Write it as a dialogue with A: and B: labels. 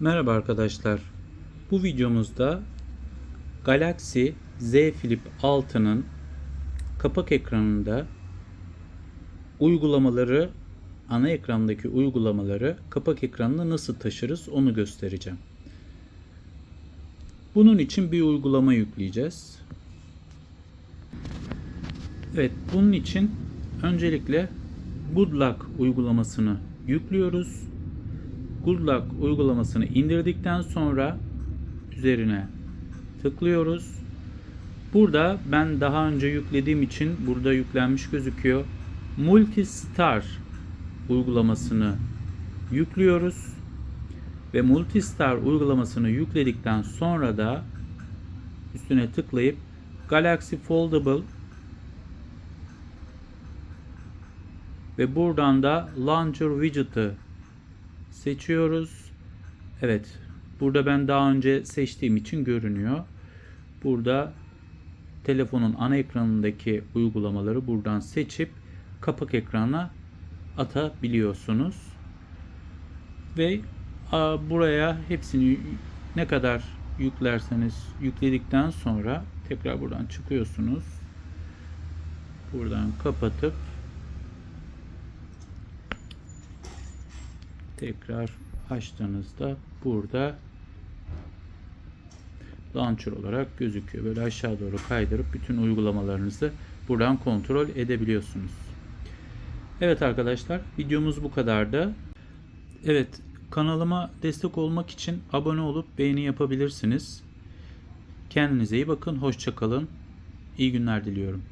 A: Merhaba arkadaşlar. Bu videomuzda Galaxy Z Flip 6'nın kapak ekranında uygulamaları ana ekrandaki uygulamaları kapak ekranına nasıl taşırız onu göstereceğim. Bunun için bir uygulama yükleyeceğiz. Evet, bunun için öncelikle Good Luck uygulamasını yüklüyoruz. Good Luck uygulamasını indirdikten sonra üzerine tıklıyoruz. Burada ben daha önce yüklediğim için burada yüklenmiş gözüküyor. Multistar uygulamasını yüklüyoruz. Ve Multistar uygulamasını yükledikten sonra da üstüne tıklayıp Galaxy Foldable ve buradan da Launcher Widget'ı seçiyoruz. Evet. Burada ben daha önce seçtiğim için görünüyor. Burada telefonun ana ekranındaki uygulamaları buradan seçip kapak ekrana atabiliyorsunuz. Ve buraya hepsini ne kadar yüklerseniz yükledikten sonra tekrar buradan çıkıyorsunuz. Buradan kapatıp tekrar açtığınızda burada launcher olarak gözüküyor. Böyle aşağı doğru kaydırıp bütün uygulamalarınızı buradan kontrol edebiliyorsunuz. Evet arkadaşlar videomuz bu kadardı. Evet kanalıma destek olmak için abone olup beğeni yapabilirsiniz. Kendinize iyi bakın. Hoşçakalın. İyi günler diliyorum.